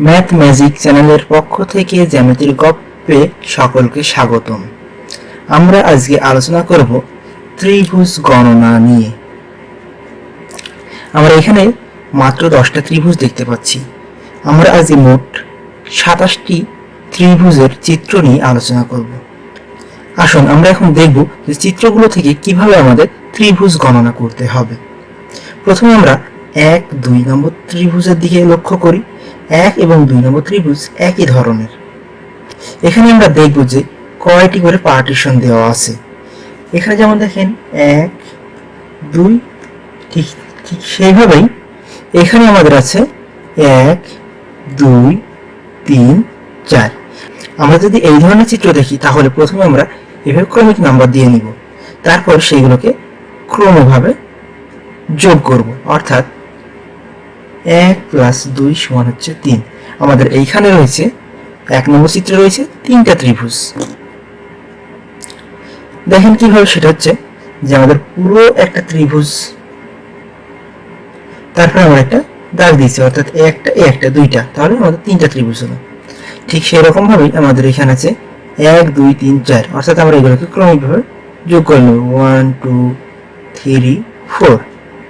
Math magic চ্যানেলের পক্ষ থেকে জ্যামিতির গপ্পে সকলকে স্বাগতম। আমরা আজকে আলোচনা করব ত্রিভুজ গণনা নিয়ে। আমরা এখানে মাত্র দশটা ত্রিভুজ দেখতে পাচ্ছি। আমরা আজকে মোট সাতাশটি ত্রিভুজের চিত্র নিয়ে আলোচনা করব। আসুন, আমরা এখন দেখব যে চিত্রগুলো থেকে কীভাবে আমাদের ত্রিভুজ গণনা করতে হবে। প্রথমে আমরা এক, দুই নম্বর ত্রিভুজের দিকে লক্ষ্য করি। এক এবং দুই, নম্বর ত্রিভুজ একই ধরনের। এখানে আমরা দেখব যে কয়টি করে পার্টিশন দেওয়া আছে। এখানে যেমন দেখেন, এক, দুই, ঠিক ঠিক সেইভাবেই এখানে আমাদের আছে এক, দুই, তিন, চার। আমরা যদি এই ধরনের চিত্র দেখি, তাহলে প্রথমে আমরা এভাবে ক্রমিক নাম্বার দিয়ে নিব। তারপর সেগুলোকে ক্রমভাবে যোগ করব। অর্থাৎ এক প্লাস দুই সমান হচ্ছে তিন। আমাদের এইখানে রয়েছে, এক নম্বর চিত্রে রয়েছে তিনটা ত্রিভুজ। দেখেন কীভাবে সেটা হচ্ছে যে আমাদের পুরো একটা ত্রিভুজ, তারপরে আমরা একটা দাগ দিয়েছি, অর্থাৎ একটা একটা, দুইটা, তাহলে আমাদের তিনটা ত্রিভুজ হলো। ঠিক সেই রকম ভাবেই আমাদের এখানে আছে এক, দুই, তিন, চার, অর্থাৎ আমরা এগুলোকে ক্রমিকভাবে যোগ করে নেব। ওয়ান টু থ্রি ফোর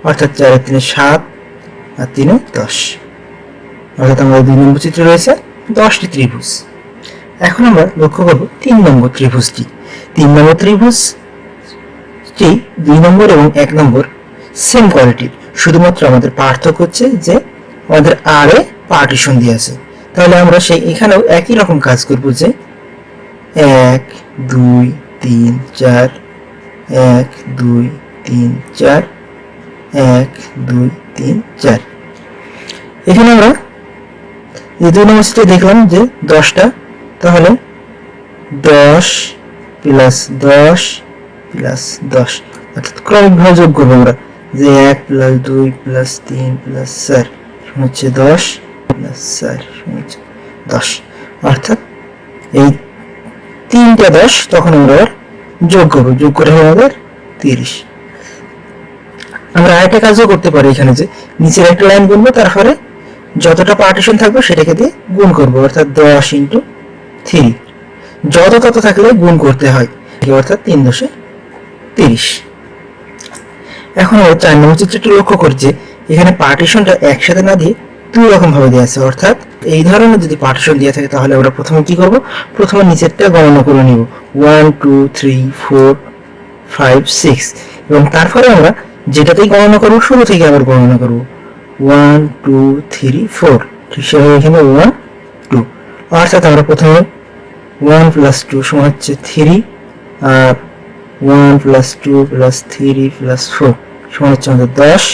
অর্থাৎ চার তিনে সাত আর তিনে দশ। অর্থাৎ আমাদের দুই নম্বর চিত্রে রয়েছে দশটি ত্রিভুজ। এখন আমরা লক্ষ্য করব তিন নম্বর ত্রিভুজটি। তিন নম্বর ত্রিভুজটি দুই নম্বর এবং এক নম্বর সেম কোয়ালিটির শুধুমাত্র আমাদের পার্থক্য হচ্ছে যে আমাদের আর এ পার্টিশন দিয়ে আছে। তাহলে আমরা সেই এখানেও একই রকম কাজ করব যে এক, দুই, তিন, চার, এক, দুই, তিন, চার, এক, দুই তিন, চার। এখানে আমরা এই দুই নম্বর সিটে দেখলাম যে দশটা, তাহলে দশ প্লাস দশ প্লাস দশ। অর্থাৎ ক্রমিকভাবে যোগ করব আমরা। যে এক প্লাস দুই প্লাস তিন প্লাস চার হচ্ছে দশ প্লাস চার হচ্ছে দশ। অর্থাৎ এই তিনটা দশ তখন আমরা যোগ করব। যোগ করে আমাদের তিরিশ। আমরা আরেকটা কাজও করতে পারি এখানে যে নিচের একটা লাইন গুনবো তারপরে যতটা পার্টিশন থাকবে সেটাকে দিয়ে গুণ করব, অর্থাৎ দশ ইন্টু থ্রি যত তত থাকলে গুণ করতে হয় অর্থাৎ তিন দশে তিরিশ। এখন চার নম্বর চিত্রটি লক্ষ্য করছে এখানে পার্টিশনটা একসাথে না দিয়ে দুই রকম ভাবে দেওয়া আছে, অর্থাৎ এই ধরনের যদি পার্টিশন দেওয়া থাকে তাহলে আমরা প্রথমে কি করব? প্রথমে নিচেরটা গণনা করে নিব। One two three four five six এবং তারপরে আমরা যেটাতেই গণনা করব, শুরু থেকে আবার গণনা করব। ওয়ান টু থ্রি ফোর ঠিক সেভাবে এখানে? ওয়ান টু অর্থাৎ আমরা প্রথমে ওয়ান প্লাস টু সমান হচ্ছে থ্রি আর one plus two plus three plus four সমান হচ্ছে আমাদের দশ।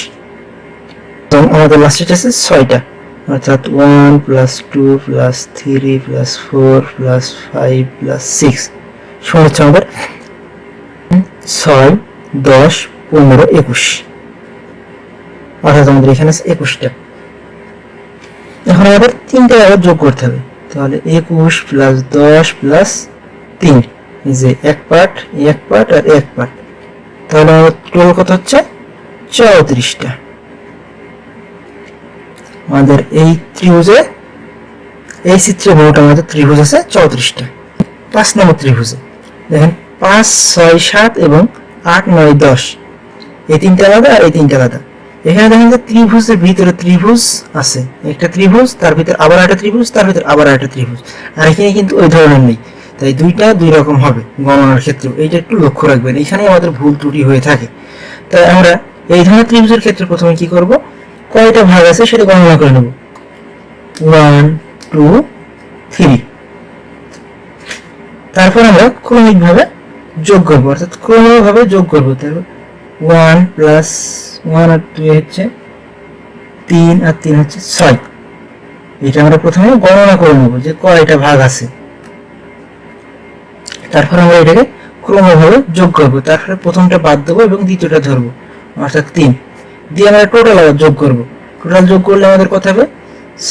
এবং আমাদের লাস্টের আছে ছয়টা। অর্থাৎ one plus two plus three plus four plus five plus six সমান হচ্ছে আমাদের ছয়, দশ পনেরো একুশ। অর্থাৎ আমাদের এখানে আছে একুশটা। এখন আবার তিনটে আবার যোগ করতে হবে। তাহলে একুশ প্লাস দশ প্লাস তিন। যে এক পার্ট এক পার্ট আর এক পার্ট তাহলে টোটাল কত হচ্ছে? চৌত্রিশটা। আমাদের এই ত্রিভুজে, এই চিত্রে মোট আমাদের ত্রিভুজ আছে চৌত্রিশটা। পাঁচ নম্বর ত্রিভুজে। দেখেন, পাঁচ, ছয়, সাত এবং আট, নয়, দশ। এই তিনটা আলাদা আর এই তিনটা আলাদা। এখানে দেখেন যে ত্রিভুজের ভিতরে ত্রিভুজ আছে। একটা ত্রিভুজ, তার ভিতরে আবার একটা ত্রিভুজ, তার ভিতরে আবার একটা ত্রিভুজ। আর এখানে কিন্তু ওই ধরনের নেই। তাই দুইটা দুই রকম হবে গণনার ক্ষেত্রে। এইটা একটু লক্ষ্য রাখবেন। এখানে আমাদের ভুল ত্রুটি হয়ে থাকে। তাই আমরা এই ধরনের ত্রিভুজের ক্ষেত্রে প্রথমে কি করব? কয়টা ভাগ আছে সেটা গণনা করে নেব। ওয়ান টু থ্রি তারপর আমরা ক্রমিকভাবে যোগ করব। অর্থাৎ ক্রমিকভাবে যোগ করব। তারপর ওয়ান প্লাস ওয়ান আর দুই হচ্ছে তিন আর তিন হচ্ছে ছয়। এটা আমরা প্রথমে গণনা করে নেব যে কয়টা ভাগ আছে। তারপর আমরা এটাকে ক্রমভাবে যোগ করব। তারপরে প্রথমটা বাদ দেবো এবং দ্বিতীয়টা ধরবো, অর্থাৎ তিন। দিয়ে আমরা টোটাল আবার যোগ করব। টোটাল যোগ করলে আমাদের কত হবে?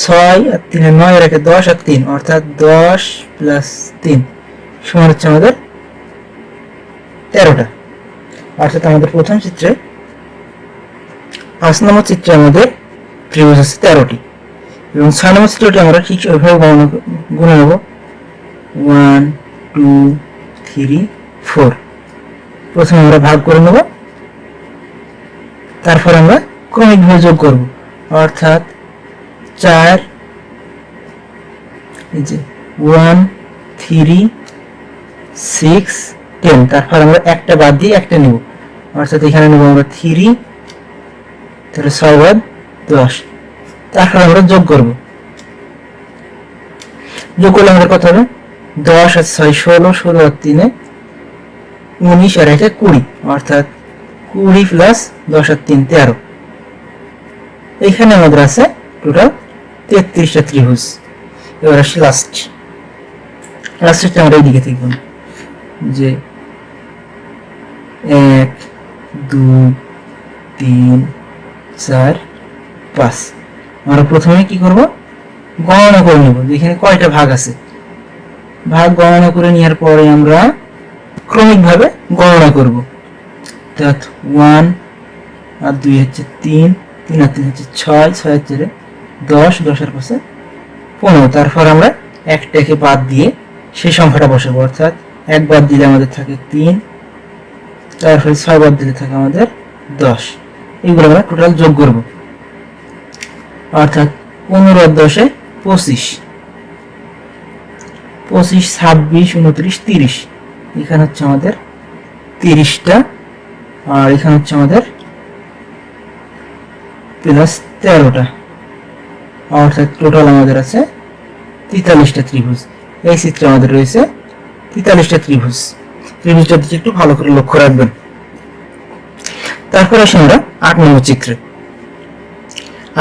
ছয় আর তিনে নয় রাখে দশ আর তিন, অর্থাৎ দশ প্লাস তিন, সমান হচ্ছে আমাদের তেরোটা। অর্থাৎ আমাদের প্রথম চিত্রে, পাঁচ নম্বর চিত্রে আমাদের ত্রিভুজ আছে তেরোটি। এবং ছয় নম্বর চিত্রটি আমরা ঠিক ওইভাবে গণনা গুনে নেব। ওয়ান টু থ্রি ফোর প্রথমে আমরা ভাগ করে নেব। তারপর আমরা ক্রমিকভাবে যোগ করব। অর্থাৎ চার, এই যে ওয়ান থ্রি সিক্স টেন তারপর আমরা একটা বাদ দিয়ে একটা নেব। অর্থাৎ এখানে নেব আমরা থ্রি, তাহলে ছয় বাদ দশ। তারপর আমরা যোগ করব। যোগ করলে আমাদের কত হবে? দশ আর ছয় ষোলো ষোলো আর তিনে উনিশ আর একে কুড়ি, অর্থাৎ কুড়ি প্লাস দশ আর তিন, তেরো। এখানে আমাদের আছে টোটাল তেত্রিশটা ত্রিভুজ। এবার আসি লাস্ট লাস্টেরটা আমরা এইদিকে দেখব যে এক দুই, তিন, চার, পাঁচ। আমরা প্রথমে কি করব? গণনা করে নেব। এখানে কয়টা ভাগ আছে? ভাগ গণনা করে নেওয়ার পরে আমরা ক্রমিকভাবে গণনা করব। অর্থাৎ ওয়ান আর দুই হচ্ছে তিন তিন আর তিন হচ্ছে ছয় ছয় হচ্ছে দশ দশের পাশে পনেরো। তারপর আমরা একটাকে বাদ দিয়ে সেই সংখ্যাটা বসাবো। অর্থাৎ এক বাদ দিলে আমাদের থাকে তিন তারপরে ছয় বাদ দিলে থাকে আমাদের দশ। এগুলো আমরা টোটাল যোগ করব। অর্থাৎ পনেরো দশে পঁচিশ। পঁচিশ, ছাব্বিশ, উনত্রিশ, তিরিশ। এখানে হচ্ছে আমাদের তিরিশটা। আর এখানে হচ্ছে আমাদের প্লাস তেরোটা। অর্থাৎ টোটাল আমাদের আছে তেতাল্লিশটা ত্রিভুজ। এই চিত্রে আমাদের রয়েছে তেতাল্লিশটা ত্রিভুজ। ত্রিভুজটা দিকে একটু ভালো করে লক্ষ্য রাখবেন। তারপর আসি আমরা আট নম্বর চিত্রে।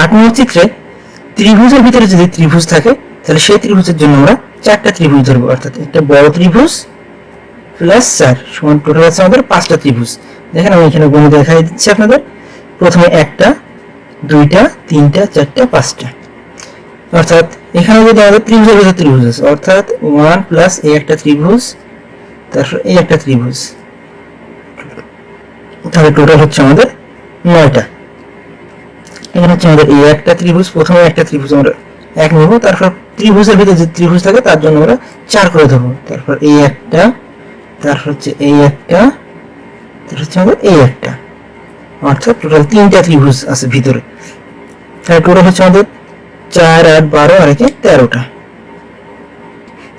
আট নম্বর চিত্রে ত্রিভুজের ভিতরে যদি ত্রিভুজ থাকে, তাহলে সেই ত্রিভুজের জন্য আমরা চারটা ত্রিভুজ ধরবো। অর্থাৎ একটা বড় ত্রিভুজ প্লাস চার সমান টোটাল আছে আমাদের পাঁচটা ত্রিভুজ। দেখেন আমি এখানে গণে দেখাই দিচ্ছি আপনাদের। প্রথমে একটা, দুইটা, তিনটা, চারটা, পাঁচটা। অর্থাৎ এখানে যদি আমাদের ত্রিভুজের ভিতরে ত্রিভুজ আছে, অর্থাৎ ওয়ান প্লাস এই একটা ত্রিভুজ তারপর এই একটা ত্রিভুজ। তাহলে টোটাল হচ্ছে আমাদের নয়টা। এখানে হচ্ছে আমাদের এই একটা ত্রিভুজ, প্রথমে একটা ত্রিভুজ আমরা এক নেব, তারপর ত্রিভুজের ভিতরে যে ত্রিভুজ থাকে তার জন্য আমরা চার করে ধরবো। তারপর এই একটা, তারপর হচ্ছে এই একটা, তারপর হচ্ছে আমাদের এই একটা। অর্থাৎ টোটাল তিনটা ত্রিভুজ আছে ভিতরে। তাহলে টোটাল হচ্ছে আমাদের চার, আট, বারো, আর একে তেরোটা।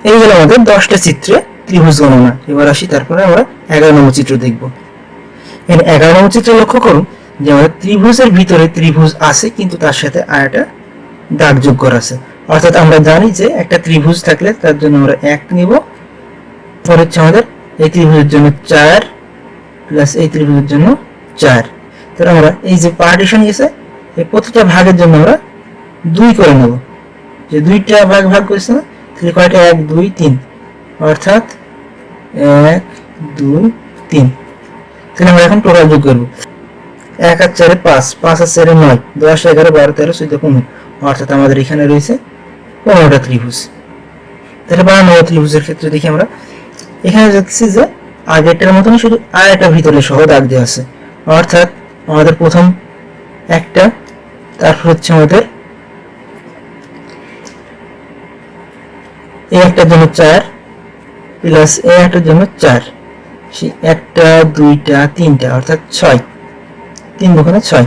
এই হলো আমাদের দশটা চিত্রে ত্রিভুজ গণনা। এবার আসি, তারপরে আমরা এগারো নম্বর চিত্র দেখব। এখানে এগারো নম্বর চিত্রে লক্ষ্য করুন যে আমাদের ত্রিভুজের ভিতরে ত্রিভুজ আছে, কিন্তু তার সাথে আর একটা দাগ যোগ করা আছে। অর্থাৎ আমরা জানি যে একটা ত্রিভুজ থাকলে তার জন্য আমরা এক নিব। পরে হচ্ছে আমাদের এই ত্রিভুজের জন্য চার প্লাস এই ত্রিভুজের জন্য চার। তাহলে আমরা এই যে পার্টিশন গেছে, এই প্রতিটা ভাগের জন্য আমরা দুই করে নেব। যে দুইটা ভাগ ভাগ করেছে না, তাহলে কয়টা? এক, দুই, তিন। অর্থাৎ এক, দুই, তিন। তাহলে আমরা এখন টোটাল যোগ করব। এক আর চারে পাঁচ পাঁচ আর চারে নয়, দশ, এগারো, বারো, তেরো, চোদ্দ, পনেরো। অর্থাৎ আমাদের এখানে রয়েছে পনেরোটা ত্রিভুজ। তাহলে নম্বর ত্রিভুজের ক্ষেত্রে দেখি আমরা। এখানে দেখছি যে আগেরটার মতন শুধু একটা ভিতরে সহ দাগ দেওয়া আছে। অর্থাৎ আমাদের প্রথম একটা, তারপর হচ্ছে আমাদের এই একটার জন্য চার প্লাস এই একটার জন্য চার। সেই একটা, দুইটা, তিনটা, অর্থাৎ ছয়। তিন দোকানে ছয়।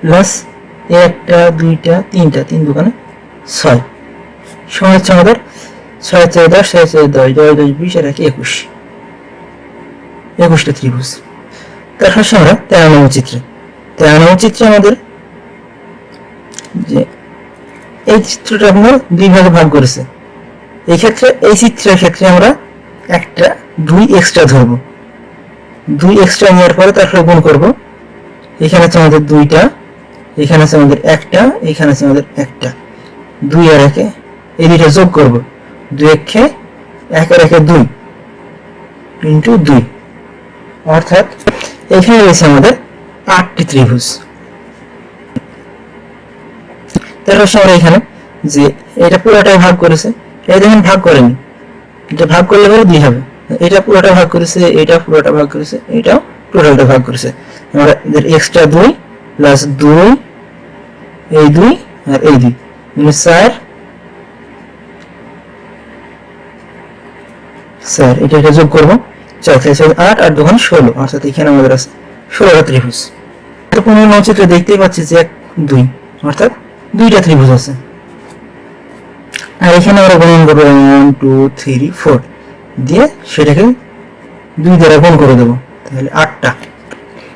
প্লাস এই একটা, দুইটা, তিনটা, তিন দোকানে ছয়। সময় হচ্ছে আমাদের ছয় চার দশ, ছয় চার দশ দশ দশ, বিশ, আর একে, একুশ। একুশটা ত্রিভুজ। তারপর আসি আমরা তেরো নম্বর চিত্রে। তেরো নম্বর চিত্রে আমাদের যে এই চিত্রটা আপনার দুই ভাগে ভাগ করেছে। এই ক্ষেত্রে এই চিত্রের ক্ষেত্রে আমরা একটা দুই এক্সট্রা ধরব। দুই এক্সট্রা নেওয়ার পরে তারপরে গুণ করব। এখানে আছে আমাদের দুইটা, এখানে আছে আমাদের একটা, এখানে আছে আমাদের একটা। দুই আর একে, এই দুইটা যোগ করব। দুই একে, এক আর একে দুই ইন্টু দুই। অর্থাৎ এখানে রয়েছে আমাদের আটটি ত্রিভুজ। তারপর আমরা এখানে যে এটা পুরোটাই ভাগ করেছে। এটা দেখেন ভাগ করেনি। এটা ভাগ করলে পরে দুই হবে। এটা পুরোটা ভাগ করেছে, এটা পুরোটা ভাগ করেছে, এটাও টোটালটা ভাগ করেছে। আমাদের এক্সট্রা দুই প্লাস দুই, এই দুই আর এই দুই। গুণে চার স্যার এটা এটা যোগ করব। চার তাহলে চার, আট আর দোকান ষোলো। অর্থাৎ এখানে আমাদের আছে ষোলোটা ত্রিভুজ। তো পনেরো নচিত্রে দেখতেই পাচ্ছি যে এক, দুই, অর্থাৎ দুইটা ত্রিভুজ আছে। আর এখানে আমরা গণন করব ওয়ান টু থ্রি ফোর দিয়ে সেটাকে দুই দ্বারা গুণ করে দেবো। তাহলে আটটা।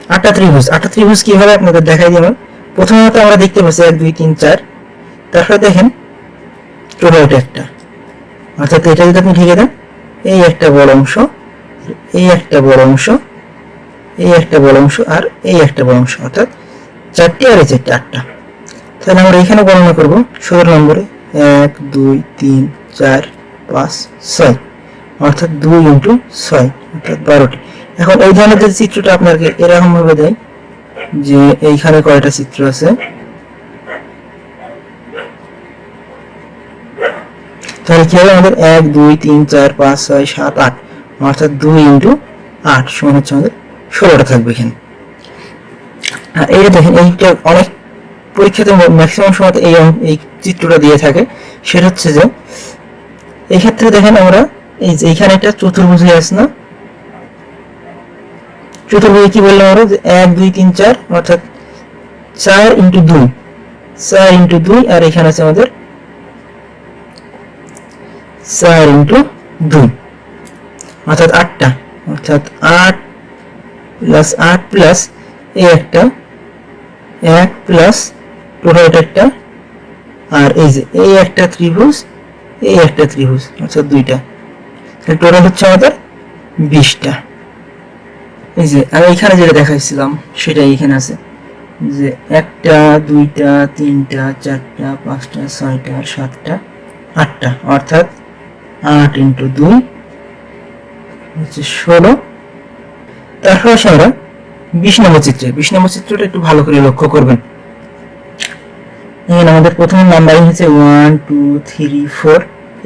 আটটা ত্রিভুজ। আটটা ত্রিভুজ কি হবে আপনাদের দেখাই দিলাম? প্রথমত আমরা দেখতে পাচ্ছি এক, দুই, তিন, চার। তারপরে দেখেন টোটাল এটা একটা। অর্থাৎ এটা যদি আপনি ঢেকে দেন, এই একটা বড় অংশ, এই একটা বড় অংশ, এই একটা বড় অংশ আর এই একটা বড় অংশ। অর্থাৎ চারটে আর এই চারটে, আটটা। তাহলে আমরা এখানে গণনা করব ষোলো নম্বরে। এক, দুই, তিন, চার, পাঁচ, ছয়। অর্থাৎ দুই ইন্টু ছয়, অর্থাৎ বারোটি। এখন এই ধরনের যে চিত্রটা আপনাকে এরকম ভাবে দেয় যে এইখানে কয়টা চিত্র আছে? তাহলে কি হবে আমাদের এক, দুই, তিন, চার, পাঁচ, ছয়, সাত, আট। অর্থাৎ দুই ইন্টু আট সমান হচ্ছে আমাদের ষোলোটা থাকবে এখানে। আর এইটা দেখেন, এইটা অনেক পরীক্ষাতে ম্যাক্সিমাম সময় এই এই চিত্রটা দিয়ে থাকে। সেটা হচ্ছে যে এই ক্ষেত্রে দেখেন আমরা, এই যে এখানে একটা চতুর্ভুজ হয়ে আছে না? চতুর্ভুজে কি বললাম আমরা? যে এক, দুই, তিন, চার, অর্থাৎ চার ইন্টু দুই। চার ইন্টু দুই, আর এখানে আছে আমাদের চার ইন্টু দুই। অর্থাৎ আটটা। অর্থাৎ আট প্লাস আট প্লাস এই একটা। এক প্লাস টোটাল এটা একটা, আর এই যে, এই একটা ত্রিভুজ, এই একটা ত্রিভুজ অর্থাৎ দুইটা। টোটাল হচ্ছে আমাদের বিশটা। এই যে, আমি এখানে যেটা দেখাইছিলাম সেটা এখানে আছে। যে একটা, দুইটা, তিনটা, চারটা, পাঁচটা, ছয়টা, সাতটা, আটটা, অর্থাৎ আট ইন্টু দুই হচ্ছে ষোলো। তারপর আমরা বিশ নম্বর চিত্রে। বিশ নম্বর চিত্রটা একটু ভালো করে লক্ষ্য করবেন। এখানে আমাদের প্রথম নাম্বারিং হচ্ছে ওয়ান টু থ্রি ফোর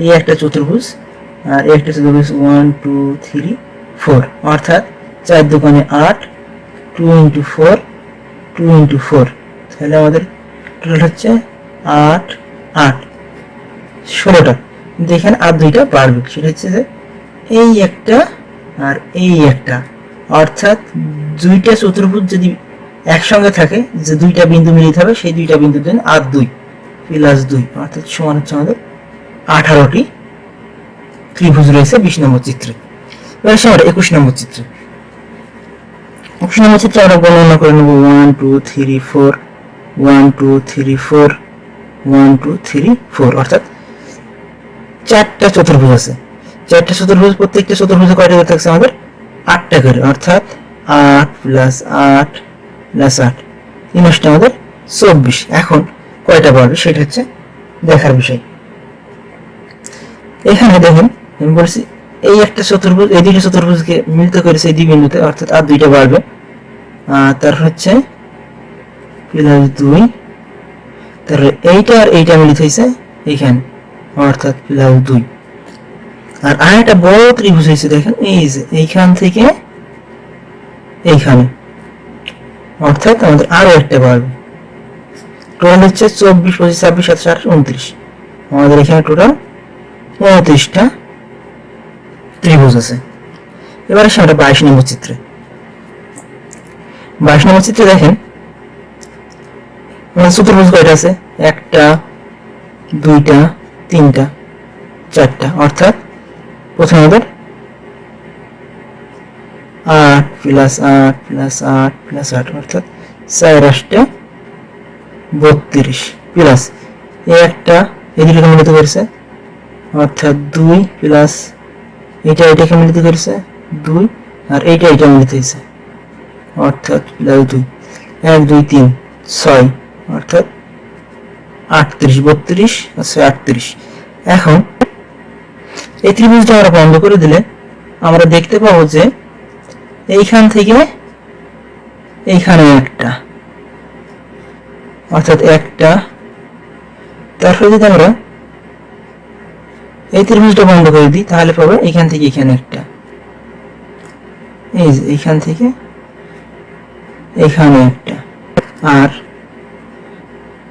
এই একটা চতুর্ভুজ, আর একটা চতুর্ভুজ ওয়ান টু থ্রি ফোর অর্থাৎ চার দোকানে আট two into four two into four তাহলে আমাদের টোটাল হচ্ছে আট আট। ষোলোটা কিন্তু এখানে আর দুইটা বাড়বে। সেটা হচ্ছে যে এই একটা আর এই একটা। অর্থাৎ দুইটা চতুর্ভুজ যদি একসঙ্গে থাকে যে দুইটা বিন্দু মিলিত হবে, সেই দুইটা বিন্দুর জন্য আর দুই, প্লাস দুই, অর্থাৎ সমান হচ্ছে আমাদের আঠারোটি ত্রিভুজ রয়েছে বিশ নম্বর চিত্রে। এবার একুশ নম্বর চিত্রে। একুশ নম্বর চিত্রে আমরা গণনা করে নেব one two three four one two three four one two three four অর্থাৎ চারটা চতুর্ভুজ আছে। চারটা চতুর্ভুজ, প্রত্যেকটা চতুর্ভুজে কয়টা করে থাকছে আমাদের? আটটা করে, অর্থাৎ আট প্লাস আট প্লাস তিন আসটা আমাদের চব্বিশ, এখন কয়টা বাড়বে সেটা হচ্ছে দেখার বিষয়। এখানে দেখেন, আমি বলছি, এই একটা চতুর্ভুজ, এই দুইটা চতুর্ভুজকে মিলিত করেছে এই দুই অর্থাৎ আর দুইটা বাড়বে। তার হচ্ছে প্লাস দুই, তারপরে এইটা আর এইটা মিলিত হয়েছে এইখানে অর্থাৎ প্লাস দুই। আর আরেকটা বড় ত্রিভুজ হয়েছে দেখেন, এই যে এইখান থেকে এইখানে। অর্থাৎ আমাদের আরও একটা বাড়বে টোটাল হচ্ছে চব্বিশ, পঁচিশ, ছাব্বিশ, সাতাশ, আঠাশ, উনত্রিশ। আমাদের এখানে টোটাল উনত্রিশটা ত্রিভুজ আছে। এবার আমরা বাইশ নম্বর চিত্রে। বাইশ নম্বর চিত্রে দেখেন চতুর্ভুজ কয়টা আছে? একটা, দুইটা, তিনটা, চারটা। অর্থাৎ প্রথমে আমাদের আট প্লাস আট প্লাস আট প্লাস আট অর্থাৎ চার আটটা বত্রিশ। প্লাস একটা, এই দুটোকে মিলিত করেছে, অর্থাৎ দুই প্লাস এটা, এটাকে মিলিত করেছে, দুই, আর এইটা এটা মিলিত হয়েছে, অর্থাৎ প্লাস দুই। এক, দুই, তিন, ছয়, অর্থাৎ আটত্রিশ, বত্রিশ আছে আটত্রিশ। এখন এই ত্রিভুজটা আমরা বন্ধ করে দিলে আমরা দেখতে পাবো যে এইখান থেকে এইখানে একটা। অর্থাৎ একটা। তারপরে যদি আমরা এই ত্রিভুজটা বন্ধ করে দিই, তাহলে পাবো এখান থেকে এখানে একটা। এই এইখান থেকে এখানে একটা। আর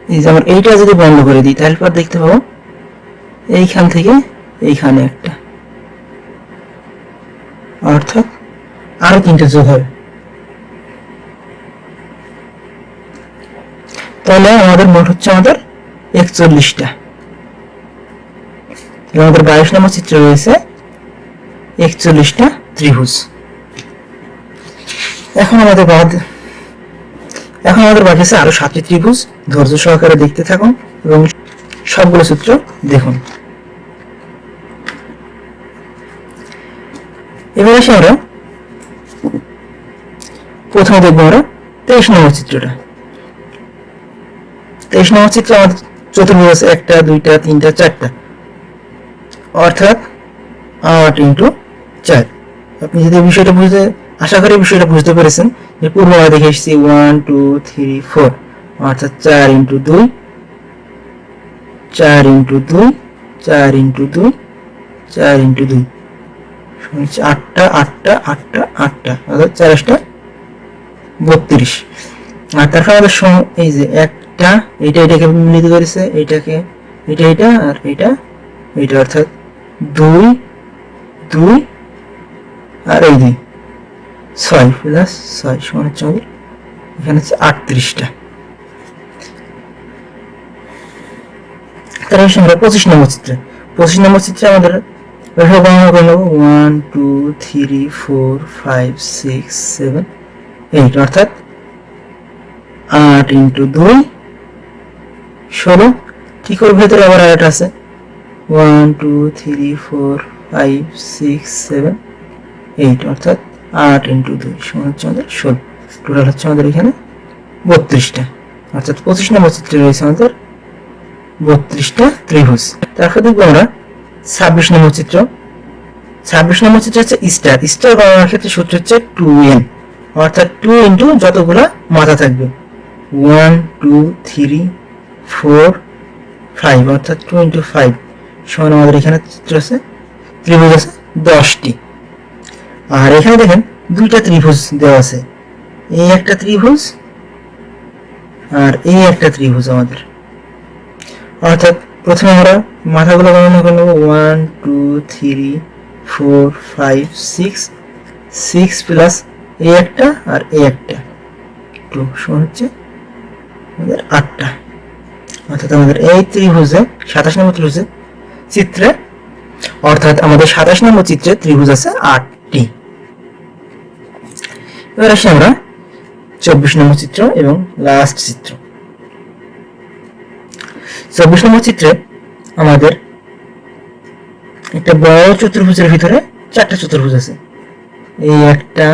এই যে আমার এইটা যদি বন্ধ করে দিই, তাহলে পর দেখতে পাবো এইখান থেকে এইখানে একটা। অর্থাৎ আরও তিনটে যোগ হবে। তাহলে আমাদের মোট হচ্ছে আমাদের একচল্লিশটা। আমাদের বাইশ নম্বর চিত্রে রয়েছে, একচল্লিশটা ত্রিভুজ। এখন আমাদের বাদ, এখন আমাদের বাকি আছে আরও সাতটি ত্রিভুজ, ধৈর্য সহকারে দেখতে থাকুন এবং সবগুলো সূত্র দেখুন। এবার আসি আমরা প্রথমে দেখব আমরা তেইশ নম্বর চিত্রটা। তেইশ নম্বর চিত্র আমাদের চতুর্ভুজ আছে একটা, দুইটা, তিনটা, চারটা। অর্থাৎ আট ইন্টু চার। আপনি যদি বিষয়টা বুঝতে, আশা করি বিষয়টা বুঝতে পেরেছেন যে পূর্ব দেখে এসেছি ওয়ান টু থ্রি ফোর অর্থাৎ চার ইন্টু দুই, চার ইন্টু দুই, চার ইন্টু দুই, চার ইন্টু দুই। আটটা আটটা আটটা আটটা। অর্থাৎ বত্রিশ। আর তারপর আমাদের এই যে একটা, এটা এটাকে মিলিত করেছে, এটাকে এটা এটা আর এটা এটা, অর্থাৎ দুই দুই আর এই দুই ছয় প্লাস ছয় সমান হচ্ছে আমাদের, এখানে হচ্ছে আটত্রিশটা। তার হচ্ছে আমরা পঁচিশ নম্বর চিত্রে। পঁচিশ নম্বর চিত্রে আমাদের গণনা করে one two three four five six seven eight, অর্থাৎ আট ইন্টু দুই ষোলো। ঠিক ওর ভেতরে আবার আরেকটা আছে? One, two, three, four, five, six, seven, eight, অর্থাৎ আট ইন্টু দুই সমান হচ্ছে আমাদের ষোলো। টোটাল হচ্ছে আমাদের এখানে বত্রিশটা। অর্থাৎ পঁচিশ নম্বর চিত্রে রয়েছে আমাদের বত্রিশটা ত্রিভুজ। তারপর দেখব আমরা ছাব্বিশ নম্বর চিত্র। ছাব্বিশ নম্বর চিত্র হচ্ছে স্টার স্টার গণনার ক্ষেত্রে সূত্র হচ্ছে টু এন অর্থাৎ টু ইন্টু যতগুলা মাথা থাকবে। One two three four five অর্থাৎ টু ইন্টু ফাইভ সমান আমাদের এখানে চিত্র আছে, ত্রিভুজ আছে দশটি। আর এখানে দেখেন দুইটা ত্রিভুজ দেওয়া আছে। এই একটা ত্রিভুজ আর এই একটা ত্রিভুজ আমাদের। অর্থাৎ প্রথমে আমরা মাথাগুলো গণনা করে নেব। One two three four five six six plus এই একটা আর এই একটা। টু সমান হচ্ছে আমাদের আটটা। অর্থাৎ আমাদের এই ত্রিভুজে সাতাশ নম্বর ত্রিভুজে চিত্রে, অর্থাৎ আমাদের সাতাশ নম্বর চিত্রে ত্রিভুজ আছে আটটি। এবার আসি আমরা চব্বিশ নম্বর চিত্র এবং লাস্ট চিত্র। চব্বিশ নম্বর চিত্রে আমাদের একটা বড় চতুর্ভুজের ভিতরে চারটা চতুর্ভুজ আছে। এই একটা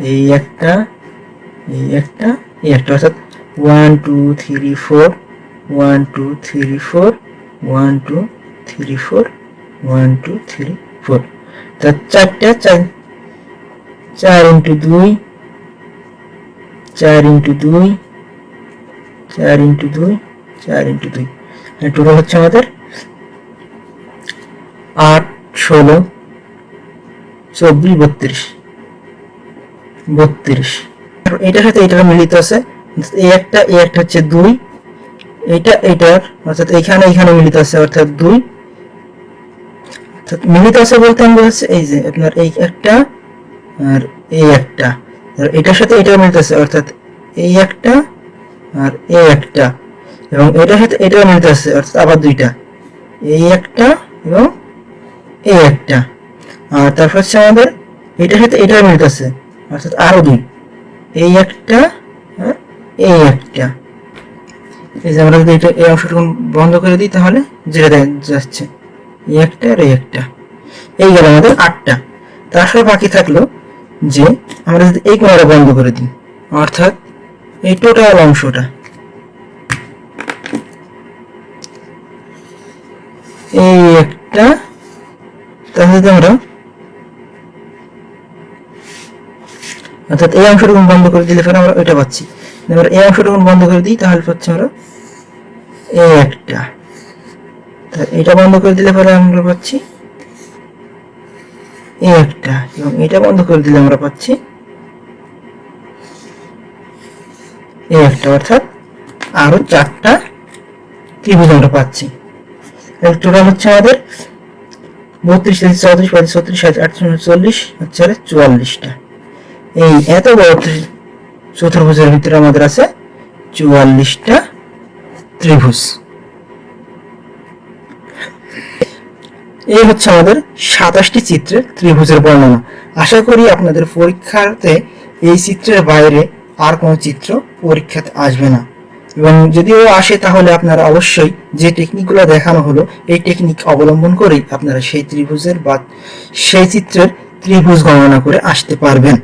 এই একটা এই একটা এই একটা, অর্থাৎ one two three four one two three four one two three four one two three four তা চারটা, চার চার ইন্টু দুই, চার ইন্টু দুই, চার ইন্টু দুই, চার ইন্টু দুই। টোটাল হচ্ছে আমাদের আট, ষোলো, চব্বিশ, বত্রিশ। বত্রিশ। এটার সাথে এটার মিলিত আছে, এই একটা এই একটা হচ্ছে দুই। এটা, এটার, অর্থাৎ এখানে এখানে মিলিত আছে, অর্থাৎ দুই। অর্থাৎ মিলিত আছে বলতে আমি বোঝাচ্ছি এই যে আপনার এই একটা আর এই একটা। এটার সাথে এটা মিলিত আছে, অর্থাৎ এই একটা আর এই একটা। এবং এটার সাথে এটাও মিলিত আছে, অর্থাৎ আবার দুইটা। এই একটা এবং এই একটা। আর তারপর হচ্ছে আমাদের, এটার সাথে এটা মিলিত আছে অর্থাৎ আরও দুই এই একটা আর এই একটা। এই যে আমরা যদি এটা, এই অংশটুকু বন্ধ করে দিই তাহলে যেটা যাচ্ছে, এই একটা আর এই একটা। এই গেল আমাদের আটটা। তার সাথে বাকি থাকল যে আমরা যদি এই কোণাটা বন্ধ করে দিই, অর্থাৎ এই টোটাল অংশটা। এই একটা, তাহলে আমরা অর্থাৎ এই অংশটুকু বন্ধ করে দিলে পরে আমরা ওইটা পাচ্ছি। এবার এই অংশটুকু বন্ধ করে দিই, তাহলে পাচ্ছি আমরা এই একটা এটা বন্ধ করে দিলে পরে আমরা পাচ্ছি এই একটা, এবং এটা বন্ধ করে দিলে আমরা পাচ্ছি এই একটা, অর্থাৎ আরও চারটা ত্রিভুজ আমরা পাচ্ছি। টোটাল হচ্ছে আমাদের বত্রিশ চৌত্রিশ, পঁয়ত্রিশ, ছত্রিশ আটত্রিশ উনচল্লিশ হচ্ছে চুয়াল্লিশটা। এই এত বড় চতুর্ভুজের ভিতরে আমাদের আছে চুয়াল্লিশটা ত্রিভুজ। এই হচ্ছে আমাদের সাতাশটি চিত্রের ত্রিভুজের বর্ণনা। আশা করি আপনাদের পরীক্ষাতে এই চিত্রের বাইরে আর কোনো চিত্র পরীক্ষাতে আসবে না। এবং যদিও আসে, তাহলে আপনারা অবশ্যই যে টেকনিকগুলো দেখানো হলো, এই টেকনিক অবলম্বন করেই আপনারা সেই ত্রিভুজের বা সেই চিত্রের ত্রিভুজ গণনা করে আসতে পারবেন।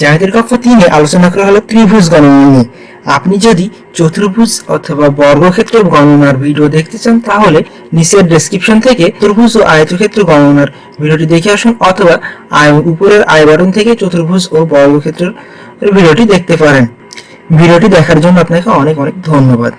জাহিদের কক্ষ তিনে আলোচনা করা হলো ত্রিভুজ গণনা নিয়ে। আপনি যদি চতুর্ভুজ অথবা বর্গক্ষেত্র গণনার ভিডিও দেখতে চান, তাহলে নিচের ডেসক্রিপশন থেকে চতুর্ভুজ ও আয়তক্ষেত্র গণনার ভিডিওটি দেখে আসুন, অথবা উপরের আয় বাটন থেকে চতুর্ভুজ ও বর্গক্ষেত্রের ভিডিওটি দেখতে পারেন। ভিডিওটি দেখার জন্য আপনাকে অনেক অনেক ধন্যবাদ।